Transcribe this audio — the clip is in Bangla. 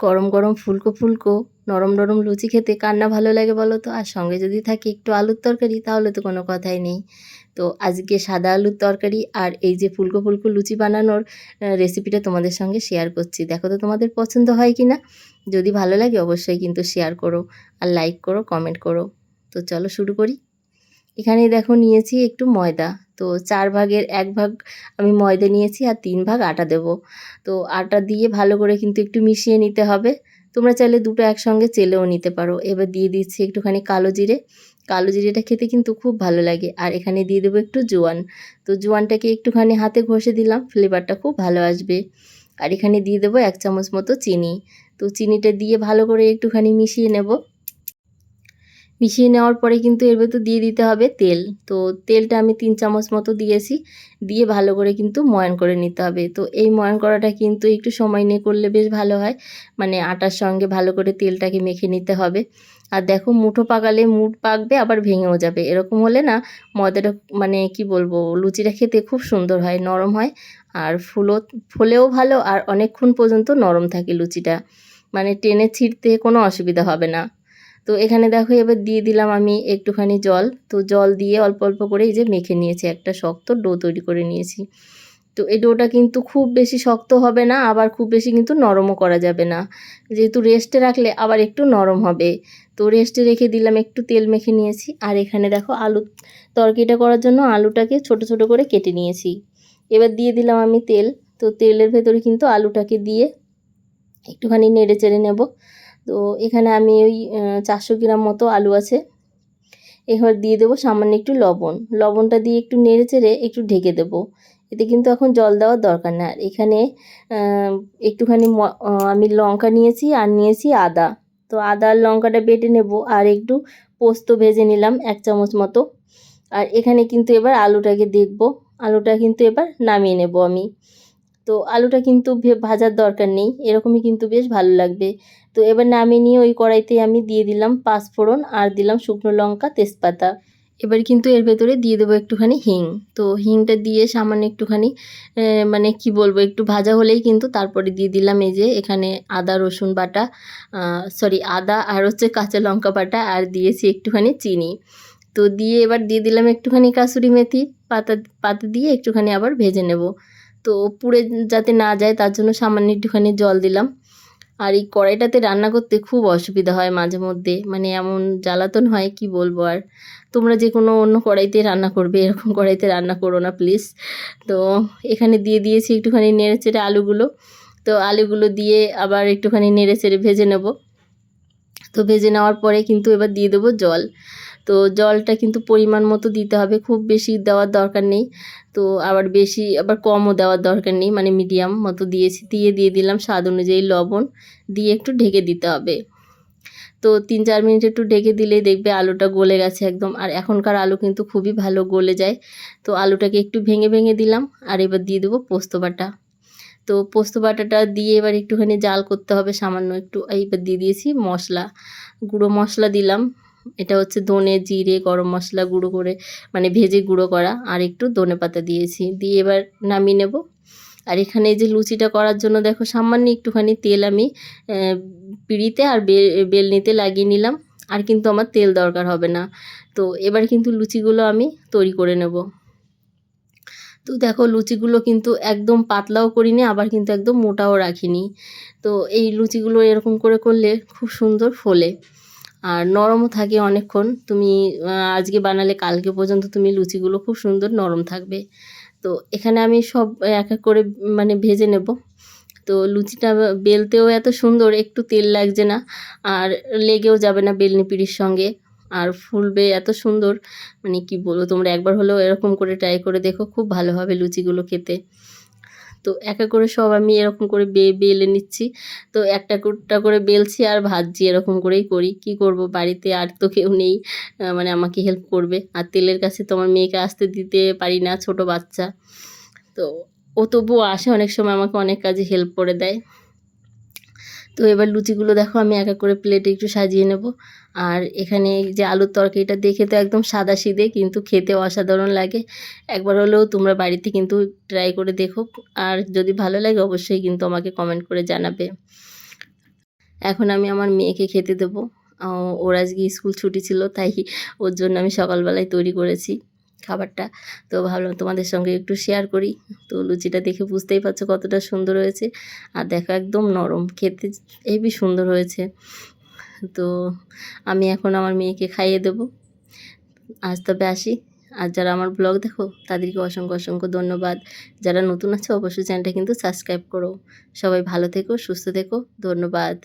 গরম গরম ফুলকো ফুলকো, নরম নরম লুচি খেতে কার না ভালো লাগে বলো তো? আর সঙ্গে যদি থাকে একটু আলুর তরকারি, তাহলে তো কোনো কথাই নেই। তো আজকে সাদা আলুর তরকারি আর এই যে ফুলকো ফুলকো লুচি বানানোর রেসিপিটা তোমাদের সঙ্গে শেয়ার করছি। দেখো তো তোমাদের পছন্দ হয় কি না যদি ভালো লাগে অবশ্যই কিন্তু শেয়ার করো আর লাইক করো কমেন্ট করো। তো চলো শুরু করি। এখানে দেখো নিয়েছি একটু ময়দা। তো চার ভাগের এক ভাগ আমি ময়দা নিয়েছি আর তিন ভাগ আটা দেবো। তো আটা দিয়ে ভালো করে কিন্তু একটু মিশিয়ে নিতে হবে। তোমরা চাইলে দুটো একসঙ্গে চেলেও নিতে পারো। এবার দিয়ে দিচ্ছি একটুখানি কালো জিরে। কালো জিরেটা খেতে কিন্তু খুব ভালো লাগে। আর এখানে দিয়ে দেবো একটু জোয়ান। তো জোয়ানটাকে একটুখানি হাতে ঘষে দিলাম ফ্লেভারটা খুব ভালো আসবে। আর এখানে দিয়ে দেবো এক চামচ মতো চিনি। তো চিনিটা দিয়ে ভালো করে একটুখানি মিশিয়ে নেব। মিশিয়ে নেওয়ার পরে কিন্তু এর ভেতর দিয়ে দিতে হবে তেল। তো তেলটা আমি তিন চামচ মতো দিয়েছি, দিয়ে ভালো করে কিন্তু ময়ান করে নিতে হবে। তো এই ময়ান করাটা কিন্তু একটু সময় নিয়ে করলে বেশ ভালো হয়। মানে আটার সঙ্গে ভালো করে তেলটাকে মেখে নিতে হবে। আর দেখো মুঠো পাকালে মুঠ পাকবে, আবার ভেঙেও যাবে। এরকম হলে না ময়দাটা মানে কি বলব, লুচিটা খেতে খুব সুন্দর হয়, নরম হয়। আর ফুলও ফোলেও ভালো, আর অনেকক্ষণ পর্যন্ত নরম থাকে লুচিটা। মানে টেনে ছিঁড়তে কোনো অসুবিধা হবে না। তো এখানে দেখো এবার দিয়ে দিলাম আমি একটুখানি জল। তো জল দিয়ে অল্প অল্প করে এই যে মেখে নিয়েছি, একটা শক্ত ডো তৈরি করে নিয়েছি। তো এই ডোটা কিন্তু খুব বেশি শক্ত হবে না, আবার খুব বেশি কিন্তু নরমও করা যাবে না। যেহেতু রেস্টে রাখলে আবার একটু নরম হবে। তো রেস্টে রেখে দিলাম, একটু তেল মেখে নিয়েছি। আর এখানে দেখো আলু তরকিটা করার জন্য আলুটাকে ছোট ছোট করে কেটে নিয়েছি। এবার দিয়ে দিলাম আমি তেল। তো তেলের ভেতরে কিন্তু আলুটাকে দিয়ে একটুখানি নেড়ে চেড়ে নেব। তো এখানে আমি ওই চারশো গ্রাম মতো আলু আছে। এবার দিয়ে দেবো সামান্য একটু লবণ। লবণটা দিয়ে একটু নেড়ে চেড়ে একটু ঢেকে দেবো। এতে কিন্তু এখন জল দেওয়ার দরকার না। আর এখানে একটুখানি আমি লঙ্কা নিয়েছি আর নিয়েছি আদা। তো আদা আর লঙ্কাটা বেটে নেব আর একটু পোস্ত ভেজে নিলাম এক চামচ মতো। আর এখানে কিন্তু এবার আলুটাকে দেখব। আলুটা কিন্তু এবার নামিয়ে নেব আমি। তো আলুটা কিন্তু ভাজার দরকার নেই, এরকমই কিন্তু বেশ ভালো লাগবে। তো এবার নামিয়ে নিয়ে ওই কড়াইতে আমি দিয়ে দিলাম পাঁচফোড়ন আর দিলাম শুকনো লঙ্কা, তেজপাতা। এবার কিন্তু এর ভেতরে দিয়ে দেবো একটুখানি হিং। তো হিংটা দিয়ে সামান্য একটুখানি মানে কি বলব, একটু ভাজা হলেই কিন্তু তারপরে দিয়ে দিলাম এই যে এখানে আদা, রসুন বাটা সরি আদা আর হচ্ছে কাঁচা লঙ্কা বাটা আর দিয়েছি একটুখানি চিনি। তো দিয়ে এবার দিয়ে দিলাম একটুখানি কাসুরি মেথি, পাতা পাতা দিয়ে একটুখানি আবার ভেজে নেব। তো পুড়ে যাতে না যায়, তার জন্য সামান্য একটুখানি জল দিলাম। আর এই কড়াইটাতে রান্না করতে খুব অসুবিধা হয় মাঝে মধ্যে মানে এমন জ্বালাতন হয়, কি বলব আর। তোমরা যে কোনো অন্য কড়াইতে রান্না করবে, এরকম কড়াইতে রান্না করো না প্লিজ তো এখানে দিয়ে দিয়েছি একটুখানি নেড়ে চেড়ে আলুগুলো। তো আলুগুলো দিয়ে আবার একটুখানি নেড়ে চেড়ে ভেজে নেব। তো ভেজে নেওয়ার পরে কিন্তু এবার দিয়ে দেবো জল। তো জলটা কিন্তু পরিমাণ মতো দিতে হবে। খুব বেশি দেওয়ার দরকার নেই। তো আবার বেশি, আবার কমও দেওয়ার দরকার নেই। মানে মিডিয়াম মতো দিয়েছি, দিয়ে দিয়ে দিলাম স্বাদ অনুযায়ী লবণ দিয়ে একটু ঢেকে দিতে হবে। তো তিন চার মিনিট একটু ঢেকে দিলেই দেখবে আলুটা গলে গেছে একদম। আর এখনকার আলু কিন্তু খুবই ভালো গলে যায়। তো আলুটাকে একটু ভেঙে ভেঙে দিলাম। আর এবার দিয়ে দেবো পোস্ত বাটা। তো পোস্ত বাটাটা দিয়ে এবার একটুখানি জাল করতে হবে সামান্য একটু। এইবার দিয়ে দিয়েছি মশলা। গুঁড়ো মশলা দিলাম। এটা হচ্ছে ধনে, জিরে, গরম মশলা গুঁড়ো করে মানে ভেজে গুঁড়ো করা, আর একটু ধনে পাতা দিয়েছি। দিয়ে এবার নামিয়ে নেব। আর এখানে যে লুচিটা করার জন্য দেখো সামান্য একটুখানি তেল আমি পিঁড়িতে আর বেলনিতে লাগিয়ে নিলাম। আর কিন্তু আমার তেল দরকার হবে না। তো এবার কিন্তু লুচিগুলো আমি তৈরি করে নেব। তো দেখো লুচিগুলো কিন্তু একদম পাতলাও করিনি, আবার কিন্তু একদম মোটাও রাখিনি। তো এই লুচিগুলো এরকম করে করলে খুব সুন্দর ফোলে। আর নরমও থাকে অনেকক্ষণ। তুমি আজকে বানালে কালকে পর্যন্ত তুমি লুচিগুলো খুব সুন্দর নরম থাকবে। তো এখানে আমি সব, এক এক করে মানে ভেজে নেব। তো লুচিটা বেলতেও এত সুন্দর, একটু তেল লাগছে না। আর লেগেও যাবে না বেলনি পিড়ির সঙ্গে। আর ফুলবে এত সুন্দর। মানে কি বলব, তোমরা একবার হলেও এরকম করে ট্রাই করে দেখো, খুব ভালো হবে লুচিগুলো খেতে। তো একা করে সব আমি এরকম করে বে, বেলে নিচ্ছি। তো একটা একটা করে বেলছি আর ভাজছি এরকম করেই করি। কি করব বাড়িতে আর তো কেউ নেই মানে আমাকে হেল্প করবে। আর তেলের কাছে তোমার মেয়েকে আসতে দিতে পারি না, ছোট বাচ্চা। তো ও তবুও আসে অনেক সময়, আমাকে অনেক কাজে হেল্প করে দেয়। তো এবার লুচিগুলো দেখো, আমি এক এক করে প্লেটে একটু সাজিয়ে নেব। আর এখানে যে আলুর তরকারিটা দেখে তো একদম সাদা সিদে কিন্তু খেতে অসাধারণ লাগে। একবার হলেও তোমরা বাড়িতে কিন্তু ট্রাই করে দেখো। আর যদি ভালো লাগে, অবশ্যই কিন্তু আমাকে কমেন্ট করে জানাবে। এখন আমি আমার মেয়েকে খেতে দেবো। ওর আজকে স্কুল ছুটি ছিল, তাই ওর জন্য আমি সকালবেলায় তৈরি করেছি। খাবারটা। তো ভাবলাম তোমাদের সঙ্গে একটু শেয়ার করি। তো লুচিটা দেখে বুঝতেই পারছ কতটা সুন্দর হয়েছে। আর দেখো একদম নরম, খেতে হেবি সুন্দর হয়েছে। তো আমি এখন আমার মেয়েকে খাইয়ে দেবো। আজ তবে আসি। আর যারা আমার ব্লগ দেখো, তাদেরকে অসংখ্য অসংখ্য ধন্যবাদ। যারা নতুন আছে, অবশ্যই চ্যানেলটা কিন্তু সাবস্ক্রাইব করো। সবাই ভালো থেকো, সুস্থ থেকো। ধন্যবাদ।